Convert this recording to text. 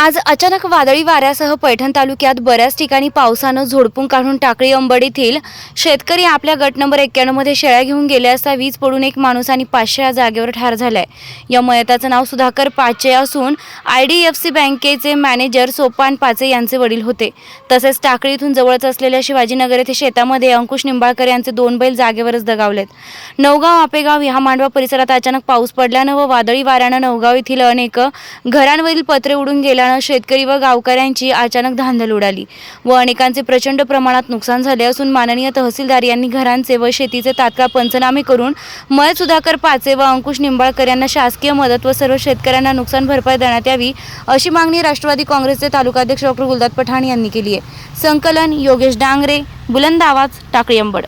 आज अचानक वादळी वाऱ्यासह पैठण तालुक्यात बऱ्याच ठिकाणी पावसानं झोडपून काढून टाकळी अंबड येथील शेतकरी आपल्या गट नंबर एक्क्याण्णवमध्ये शेळ्या घेऊन गेले असता वीज पडून एक माणूस आणि पाचशे या जागेवर ठार झालाय. या मयताचं नाव सुधाकर पाचे असून आय डी एफ सी बँकेचे मॅनेजर सोपान पाचे यांचे वडील होते. तसेच टाकळी इथून जवळच असलेल्या शिवाजीनगर येथे शेतामध्ये अंकुश निंबाळकर यांचे दोन बैल जागेवरच दगावलेत. नवगाव आपेगाव ह्या मांडवा परिसरात अचानक पाऊस पडल्यानं व वादळी वाऱ्यानं नवगाव येथील अनेक घरांवरील पत्रे उडून गेल्यानं शेतकरी व गावकऱ्यांची अचानक धांदल उडाली. व अनेकांचे प्रचंड प्रमाणात नुकसान झाले असून माननीय तहसीलदार यांनी घरांचे व शेतीचे तात्काळ पंचनामे करून मय सुधाकर पाचे व अंकुश निंबाळकर यांना शासकीय मदत व सर्व शेतकऱ्यांना नुकसान भरपाई देण्यात यावी अशी मागणी राष्ट्रवादी काँग्रेसचे तालुकाध्यक्ष डॉक्टर गुलदाद पठाण यांनी केली आहे. संकलन योगेश डांगरे बुलंद आवाज टाकळी अंबड.